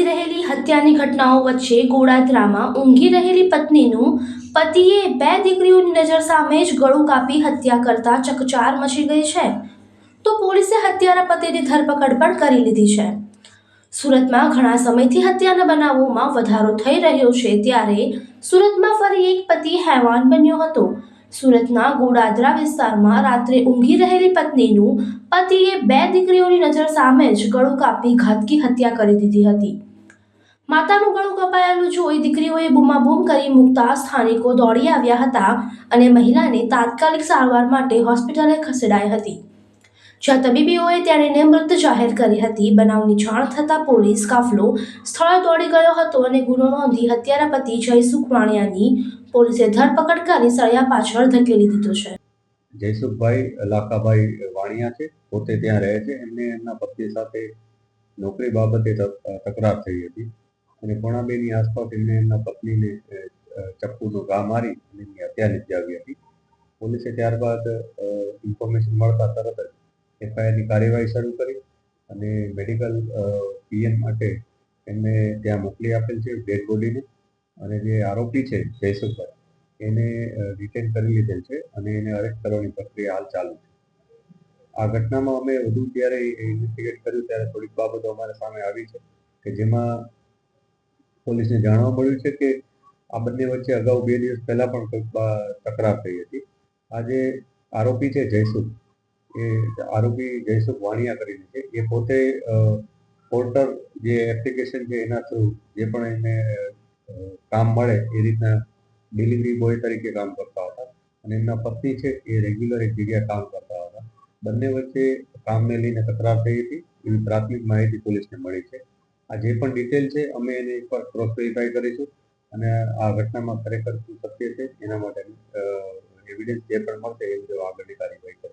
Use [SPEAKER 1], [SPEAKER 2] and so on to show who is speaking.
[SPEAKER 1] બની રહેલી હત્યાની ઘટનાઓ વચ્ચે ગોળાધરામાં ઊંઘી રહેલી પત્નીનું પતિએ બે દીકરીઓની નજર સામે જ ગળું કાપી હત્યા કરતા ચકચાર મચી ગઈ છે. તો પોલીસે હત્યારા પતિની ધરપકડ પણ કરી લીધી છે. સુરતમાં ઘણા સમયથી હત્યાના બનાવોમાં વધારો થઈ રહ્યો છે ત્યારે સુરતમાં ફરી એક પતિ હેવાન બન્યો હતો. સુરતના ગોડાદરા વિસ્તારમાં રાત્રે ઊંઘી રહેલી પત્નીનું પતિએ બે દીકરીઓની નજર સામે જ ગળું કાપી ઘાતકી હત્યા કરી દીધી હતી. માતાનું ગળું કપાયેલું જોઈ દીકરીઓએ બૂમાબૂમ કરી મૂકતા સ્થાનિકો દોડી આવ્યા હતા અને મહિલાને તાત્કાલિક સારવાર માટે હોસ્પિટલે ખસેડાઈ હતી. જ્યાં તબીબીઓએ તેણીને મૃત જાહેર કરી હતી. બનાવની જાણ થતાં પોલીસ કાફલો સ્થળે દોડી ગયો હતો અને ગુનો નોંધી હત્યારા પતિ જય સુખવાણિયાની પોલીસે ધરપકડ કરી સળિયા પાછળ ધકેલી દીધો છે.
[SPEAKER 2] જયસુખભાઈ લાખાભાઈ વાણિયા છે. પોતે ત્યાં રહે છે. એમને એમના પત્ની સાથે નોકરી બાબતે તકરાર થઈ હતી. અને પોણા બેની આસપાસ એમને એમના પત્નીને ચપ્પુનો ઘા મારી અને એમની હત્યા નિપજાવી હતી. પોલીસે ત્યારબાદ ઇન્ફોર્મેશન મળતા તરત જ એફઆઈઆરની કાર્યવાહી શરૂ કરી અને મેડિકલ પીએમ માટે એમને ત્યાં મોકલી આપેલ છે ડેડ બોડીને અને જે આરોપી છે જયસુખભાઈ, એને રિટેન કરી લીધેલ છે અને એને અરેસ્ટ કરવાની પ્રક્રિયા હાલ ચાલુ છે. આ ઘટનામાં અમે વધુ જ્યારે ઇન્વેસ્ટિગેટ કર્યું ત્યારે થોડીક બાબતો અમારા સામે આવી છે કે જેમાં પોલીસને જાણવા મળ્યું છે કે આ બંને વચ્ચે અગાઉ બે દિવસ પહેલા પણ કંઈક તકરાર થઈ હતી. આ જે આરોપી છે જયસુખ. એ આરોપી જયસુખ વાણિયા કરીને છે. એ પોતે પોર્ટર જે એપ્લિકેશન છે એના થ્રુ જે પણ એને કામ મળે એ રીતના ડિલિવરી બોય તરીકે કામ કરતા હતા. અને એમના પત્ની છે એ રેગ્યુલર એક જગ્યાએ કામ કરતા હતા. બંને વચ્ચે કામને લઈને તકરાર થઈ હતી. એવી પ્રાથમિક માહિતી પોલીસને મળી છે. આ જે પણ ડિટેલ છે, અમે એને એકવાર ક્રોસ વેરીફાઈ કરીશું અને આ ઘટનામાં ખરેખર શું સત્ય છે, એના માટે એવિડન્સ જે પણ મળશે એ મુજબ આગળની કાર્યવાહી કરીશું.